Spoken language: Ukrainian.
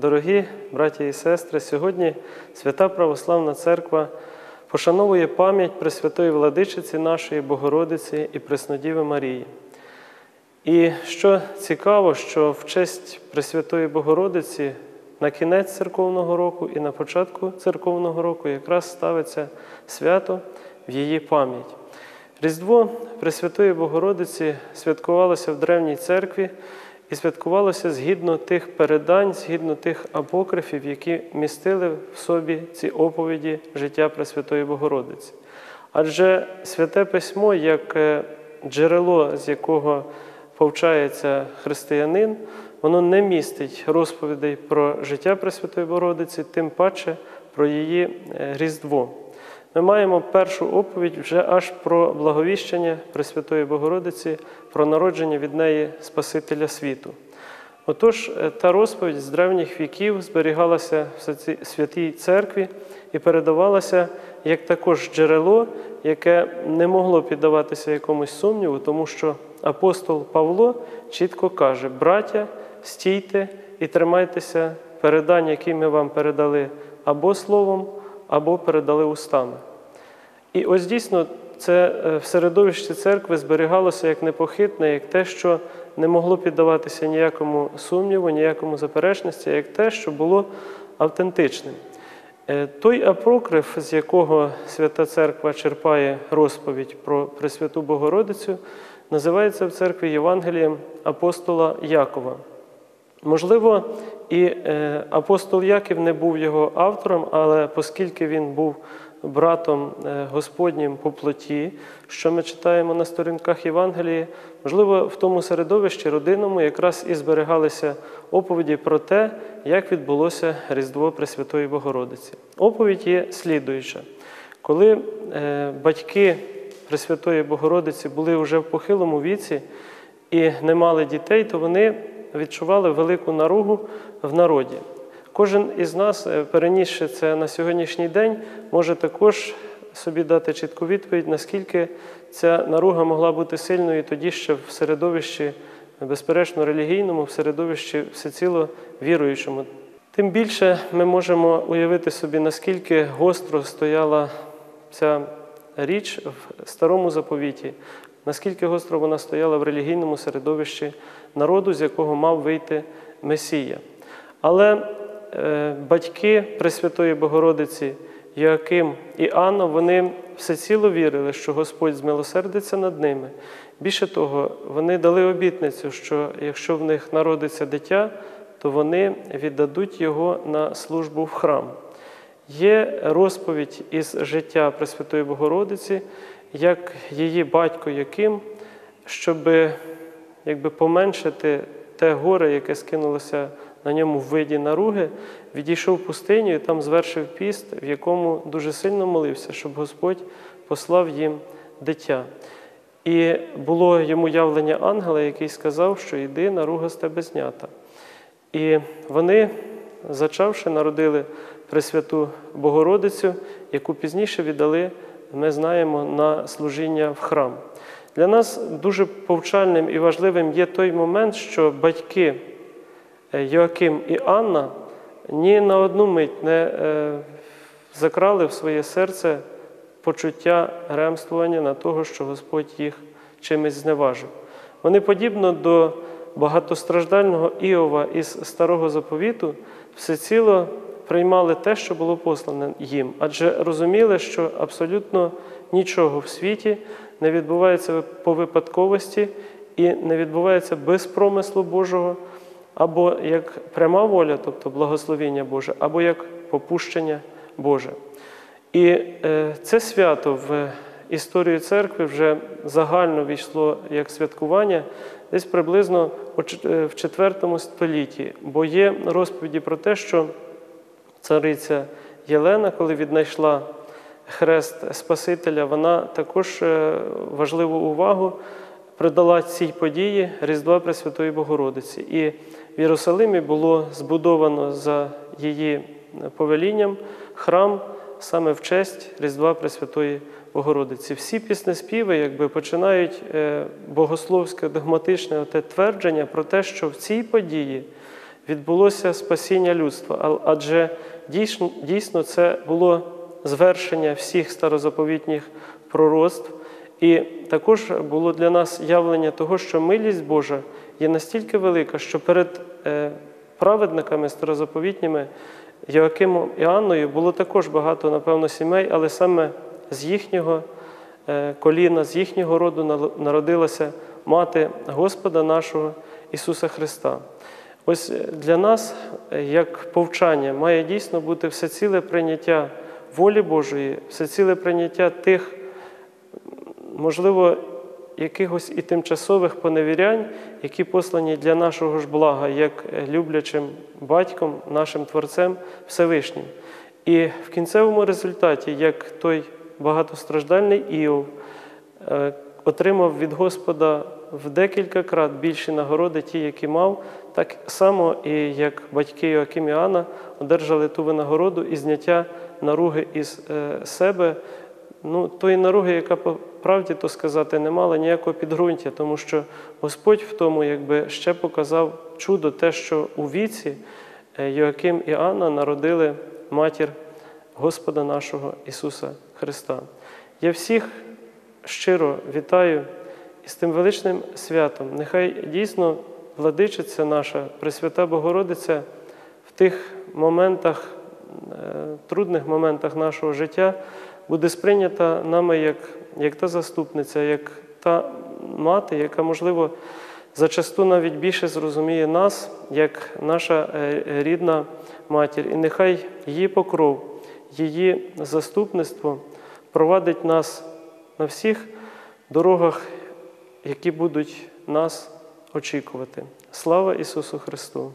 Дорогі браті і сестри, сьогодні Свята Православна Церква пошановує пам'ять Пресвятої Владичиці нашої Богородиці і Преснодіви Марії. І що цікаво, що в честь Пресвятої Богородиці на кінець церковного року і на початку церковного року якраз ставиться свято в її пам'ять. Різдво Пресвятої Богородиці святкувалося в Древній церкві і святкувалося згідно тих передань, згідно тих апокрифів, які містили в собі ці оповіді життя Пресвятої Богородиці. Адже святе письмо, як е, джерело, з якого повчається християнин, воно не містить розповідей про життя Пресвятої Богородиці, тим паче про її е, Різдво. Ми маємо першу оповідь вже аж про благовіщення Пресвятої Богородиці, про народження від неї Спасителя світу. Отож, е, та розповідь з древніх віків зберігалася в святій церкві і передавалася як також джерело, яке не могло піддаватися якомусь сумніву, тому що апостол Павло чітко каже: браття, стійте і тримайтеся передань, які ми вам передали або словом, або передали устами. І ось дійсно це е, в середовищі церкви зберігалося як непохитне, як те, що не могло піддаватися ніякому сумніву, ніякому заперечності, як те, що було автентичним. Е, той апокриф, з якого Свята Церква черпає розповідь про Пресвяту Богородицю, називається в церкві Євангелієм апостола Якова. Можливо, і е, апостол Яків не був його автором, але оскільки він був братом е, Господнім по плоті, що ми читаємо на сторінках Євангелії, можливо, в тому середовищі родинному якраз і зберігалися оповіді про те, як відбулося Різдво Пресвятої Богородиці. Оповідь є слідуюча. Коли е, батьки Пресвятої Богородиці були вже в похилому віці і не мали дітей, то вони відчували велику наругу в народі. Кожен із нас, е, перенісши це на сьогоднішній день, може також собі дати чітку відповідь, наскільки ця наруга могла бути сильною тоді ще в середовищі, безперечно, релігійному, в середовищі всеціло віруючому. Тим більше ми можемо уявити собі, наскільки гостро стояла ця річ в старому заповіті, наскільки гостро вона стояла в релігійному середовищі народу, з якого мав вийти Месія. Але батьки Пресвятої Богородиці, Йоаким і Анна, вони всеціло вірили, що Господь змилосердиться над ними. Більше того, вони дали обітницю, що якщо в них народиться дитя, то вони віддадуть його на службу в храм. Є розповідь із життя Пресвятої Богородиці, як її батько Яким, щоб якби поменшити те горе, яке скинулося на ньому в виді наруги, відійшов пустиню і там звершив піст, в якому дуже сильно молився, щоб Господь послав їм дитя. І було йому явлення ангела, який сказав, що йди, наруга з тебе знята. І вони, зачавши, народили Пресвяту Богородицю, яку пізніше віддали, ми знаємо, на служіння в храм. Для нас дуже повчальним і важливим є той момент, що батьки е, Йоаким і Анна ні на одну мить не е, закрали в своє серце почуття ремствування на того, що Господь їх чимось зневажив. Вони, подібно до багатостраждального Іова із старого заповіту, всеціло приймали те, що було послане їм, адже розуміли, що абсолютно нічого в світі не відбувається по випадковості і не відбувається без промислу Божого, або як пряма воля, тобто благословіння Боже, або як попущення Боже. І е, це свято в історію церкви вже загально війшло як святкування десь приблизно в IV столітті, бо є розповіді про те, що цариця Єлена, коли віднайшла хрест Спасителя, вона також е, важливу увагу придала цій події Різдва Пресвятої Богородиці. І в Єрусалимі було збудовано за її повелінням храм саме в честь Різдва Пресвятої Богородиці. Всі піснеспіви якби починають е, богословське догматичне те твердження про те, що в цій події відбулося спасіння людства. Адже дійсно, дійсно це було звершення всіх старозаповітніх пророцтв. І також було для нас явлення того, що милість Божа є настільки велика, що перед е, праведниками старозаповітніми Йоакимом і Анною було також багато, напевно, сімей, але саме з їхнього е, коліна, з їхнього роду народилася мати Господа нашого Ісуса Христа. Ось для нас, як повчання, має дійсно бути всеціле прийняття волі Божої, всеціле прийняття тих, можливо, якихось і тимчасових поневірянь, які послані для нашого ж блага, як люблячим батьком, нашим Творцем Всевишнім. І в кінцевому результаті, як той багатостраждальний Іов, е, отримав від Господа в декілька крат більші нагороди, ті, які мав, так само і як батьки Йоаким і Анна одержали ту винагороду і зняття наруги із е, себе, ну, тої наруги, яка по правді то сказати не мала ніякого підґрунтя, тому що Господь в тому якби ще показав чудо, те, що у віці е, Йоаким і Анна народили матір Господа нашого Ісуса Христа. Я всіх щиро вітаю із тим величним святом. Нехай дійсно владичиця наша, Пресвята Богородиця, в тих моментах, трудних моментах нашого життя буде сприйнята нами як, як та заступниця, як та мати, яка, можливо, зачасту навіть більше зрозуміє нас, як наша е, рідна матір. І нехай її покров, її заступництво провадить нас на всіх дорогах, які будуть нас очікувати. Слава Ісусу Христу!